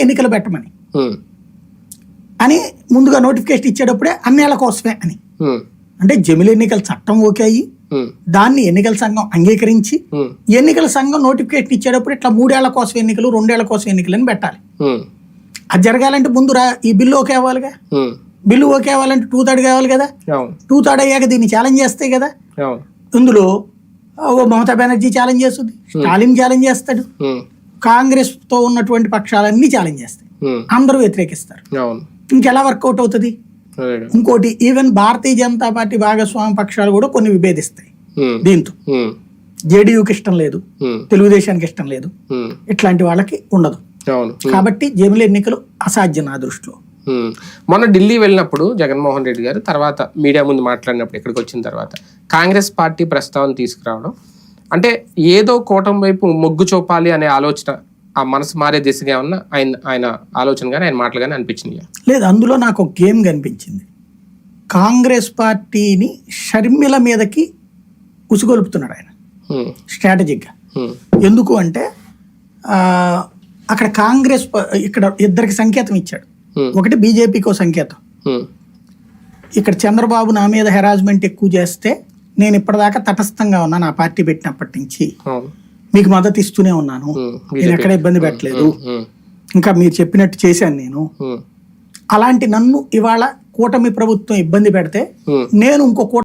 ఎన్నికలు పెట్టమని. అని ముందుగా నోటిఫికేషన్ ఇచ్చేటప్పుడే అన్నేళ్ళ కోసమే అని. అంటే జమిలి ఎన్నికల చట్టం ఓకే అయ్యి దాన్ని ఎన్నికల సంఘం అంగీకరించి ఎన్నికల సంఘం నోటిఫికేషన్ ఇచ్చేటప్పుడు ఇట్లా మూడేళ్ళ కోసం ఎన్నికలు రెండేళ్ళ కోసం ఎన్నికలు అని పెట్టాలి. అది జరగాలంటే ముందు రా ఈ బిల్లు ఓకే అవ్వాలిగా? బిల్లు ఓకే అవ్వాలంటే టూ థర్డ్ కావాలి కదా? టూ థర్డ్ అయ్యాక దీన్ని ఛాలెంజ్ చేస్తాయి కదా? ఇందులో ఓ మమతా బెనర్జీ ఛాలెంజ్ చేస్తుంది స్టాలిన్ ఛాలెంజ్ చేస్తాడు. కాంగ్రెస్తో ఉన్నటువంటి పక్షాలన్నీ ఛాలెంజ్ చేస్తాయి. అందరూ వ్యతిరేకిస్తారు. ఇంకెలా వర్కౌట్ అవుతుంది. ఇంకోటి ఈవెన్ భారతీయ జనతా పార్టీ భాగస్వామ్య పక్షాలు కూడా కొన్ని విభేదిస్తాయి. దీంతో. జేడీయూకి ఇష్టం లేదు. తెలుగుదేశానికి ఇష్టం లేదు. ఇట్లాంటి వాళ్ళకి ఉండదు. అవును. కాబట్టి జమిలి ఎన్నికలు అసాధ్యం నా దృష్టిలో. మొన్న ఢిల్లీ వెళ్ళినప్పుడు జగన్మోహన్ రెడ్డి గారు తర్వాత మీడియా ముందు మాట్లాడినప్పుడు ఇక్కడికి వచ్చిన తర్వాత కాంగ్రెస్ పార్టీ ప్రస్తావన తీసుకురావడం అంటే ఏదో కూటమి వైపు మొగ్గు చూపాలి అనే ఆలోచన ఆ మనసు మారే దిశగా ఉన్న ఆయన ఆయన ఆలోచన కానీ ఆయన మాటలు కానీ అనిపించింది లేదు అందులో నాకు ఒక గేమ్ కనిపించింది. కాంగ్రెస్ పార్టీని షర్మిల మీదకి ఉసుగొలుపుతున్నాడు ఆయన. స్ట్రాటజిక్గా. ఎందుకు అంటే అక్కడ కాంగ్రెస్ ఇక్కడ ఇద్దరికి సంకేతం ఇచ్చాడు. ఒకటి బీజేపీకి ఒక సంకేతం ఇక్కడ చంద్రబాబు నా మీద హెరాస్మెంట్ ఎక్కువ చేస్తే నేను ఇప్పటిదాకా తటస్థంగా ఉన్నా నా పార్టీ పెట్టినప్పటి నుంచి. మీకు మద్దతు ఇస్తూనే ఉన్నాను. నేను ఎక్కడ ఇబ్బంది పెట్టలేదు. ఇంకా మీరు చెప్పినట్టు చేశాను నేను. అలాంటి నన్ను ఇవాళ కూటమి ప్రభుత్వం ఇబ్బంది పెడితే. నేను ఇంకో